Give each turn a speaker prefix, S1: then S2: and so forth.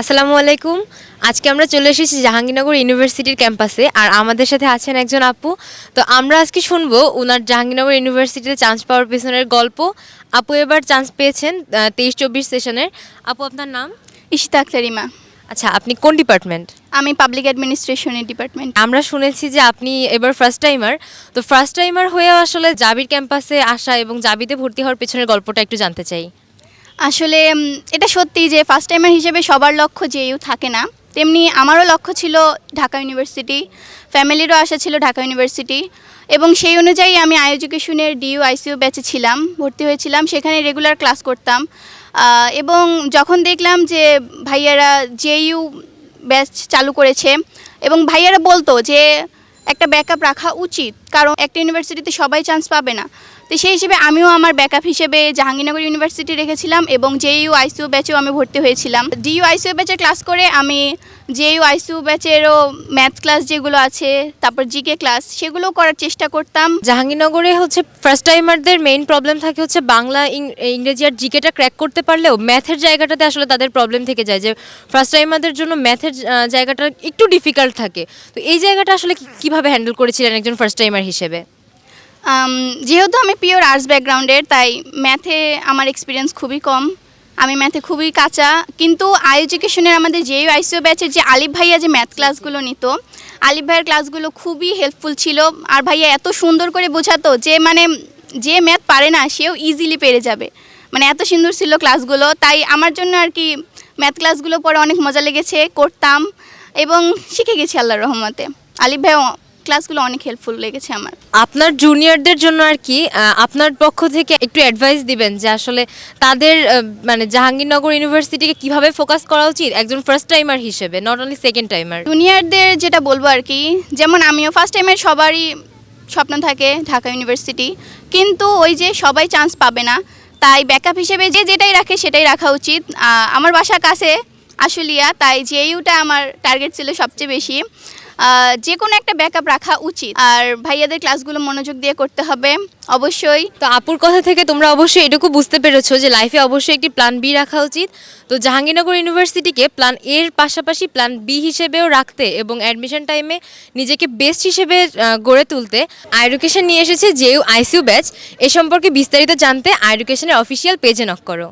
S1: আসসালামু আলাইকুম। আজকে আমরা চলে এসেছি জাহাঙ্গীরনগর ইউনিভার্সিটির ক্যাম্পাসে আর আমাদের সাথে আছেন একজন আপু। তো আমরা আজকে শুনব ওনার জাহাঙ্গীরনগর ইউনিভার্সিটিতে চান্স পাওয়ার পেছনের গল্প। আপু এবার চান্স পেয়েছেন তেইশ চব্বিশ সেশনের। আপু আপনার নাম?
S2: ইশিতা আখতারিমা
S1: আচ্ছা আপনি কোন ডিপার্টমেন্ট?
S2: আমি পাবলিক অ্যাডমিনিস্ট্রেশনের ডিপার্টমেন্ট।
S1: আমরা শুনেছি যে আপনি এবার ফার্স্ট টাইমার তো ফার্স্ট টাইমার হয়ে আসলে জাবির ক্যাম্পাসে আসা এবং জাবিতে ভর্তি হওয়ার পেছনের গল্পটা একটু জানতে চাই।
S2: আসলে এটা সত্যি যে ফার্স্ট টাইমার হিসেবে সবার লক্ষ্য যে ইউ থাকে না। তেমনি আমারও লক্ষ্য ছিল ঢাকা ইউনিভার্সিটি, ফ্যামিলিরও আশা ছিল ঢাকা ইউনিভার্সিটি, এবং সেই অনুযায়ী আমি আই এডুকেশনের ডিইউ আইসিইউ ব্যাচে ছিলাম, ভর্তি হয়েছিলাম, সেখানে রেগুলার ক্লাস করতাম। এবং যখন দেখলাম যে ভাইয়ারা জেইউ ব্যাচ চালু করেছে, এবং ভাইয়ারা বলতো যে একটা ব্যাকআপ রাখা উচিত। কারণ একটা ইউনিভার্সিটিতে সবাই চান্স পাবে না। তো সেই হিসেবে আমিও আমার ব্যাকআপ হিসেবে জাহাঙ্গীরনগর ইউনিভার্সিটি রেখেছিলাম এবং জেইউ আইসিইউ ব্যাচেও আমি ভর্তি হয়েছিলাম। ডিইউ আইসিইউ ব্যাচে ক্লাস করে আমি জেইউ আইসিইউ ব্যাচেরও ম্যাথ ক্লাস যেগুলো আছে, তারপর জিকে ক্লাস সেগুলো করার চেষ্টা করতাম।
S1: জাহাঙ্গীরনগরে হচ্ছে ফার্স্ট টাইমারদের মেইন প্রবলেম থাকে হচ্ছে বাংলা ইংরেজি আর জিকেটা ক্র্যাক করতে পারলেও ম্যাথের জায়গাটাতে আসলে তাদের প্রবলেম থেকে যায় যে ফার্স্ট টাইমারদের জন্য ম্যাথের জায়গাটা একটু ডিফিকাল্ট থাকে। তো এই জায়গাটা আসলে কীভাবে হ্যান্ডেল করেছিলেন একজন ফার্স্ট টাইমার হিসেবে?
S2: যেহেতু আমি পিওর আর্টস ব্যাকগ্রাউন্ডের তাই ম্যাথে আমার এক্সপিরিয়েন্স খুবই কম। আমি ম্যাথে খুবই কাঁচা, কিন্তু আই এডুকেশনের আমাদের জেইউ আইসিও ব্যাচের যে আলিফ ভাইয়া যে ম্যাথ ক্লাসগুলো নিত, আলিফ ভাইয়ের ক্লাসগুলো খুবই হেল্পফুল ছিল। আর ভাইয়া এত সুন্দর করে বোঝাতো যে মানে যে ম্যাথ পারে না, সেও ইজিলি পেরে যাবে। মানে এত সুন্দর ছিল ক্লাসগুলো তাই আমার জন্য আর কি ম্যাথ ক্লাসগুলো পরে অনেক মজা লেগেছে, করতাম। এবং শিখে গেছি আল্লাহর রহমতে। আলিফ ভাই ক্লাসগুলো অনেক হেল্পফুল লেগেছে আমার।
S1: আপনার জুনিয়রদের জন্য আর কি আপনার পক্ষ থেকে একটু অ্যাডভাইস দিবেন যে আসলে তাদের মানে জাহাঙ্গীরনগর ইউনিভার্সিটিকে কীভাবে ফোকাস করা উচিত? একজন ফার্স্ট টাইমার হিসেবে নট অনলি সেকেন্ড টাইমার
S2: জুনিয়রদের যেটা বলব আর কি যেমন আমিও ফার্স্ট টাইমের সবারই স্বপ্ন থাকে ঢাকা ইউনিভার্সিটি কিন্তু ওই যে সবাই চান্স পাবে না তাই ব্যাকআপ হিসেবে যে যেটাই রাখে সেটাই রাখা উচিত। আমার বাসার কাছে আশুলিয়া তাই জেইউটা আমার টার্গেট ছিল সবচেয়ে বেশি। যে কোনো একটা ব্যাকআপ রাখা উচিত। আর ভাইয়াদের ক্লাসগুলো মনোযোগ দিয়ে করতে হবে, অবশ্যই।
S1: তো আপুর কথা থেকে তোমরা অবশ্যই এটুকু বুঝতে পেরেছ যে লাইফে অবশ্যই একটি প্ল্যান বি রাখা উচিত। তো জাহাঙ্গীরনগর ইউনিভার্সিটিকে প্ল্যান এর পাশাপাশি প্ল্যান বি হিসেবেও রাখতে এবং অ্যাডমিশন টাইমে নিজেকে বেস্ট হিসেবে গড়ে তুলতে আইডুকেশন নিয়ে এসেছে জেইউ আইসিউ ব্যাচ এ সম্পর্কে বিস্তারিত জানতে আইডুকেশনের অফিসিয়াল পেজে নক করো।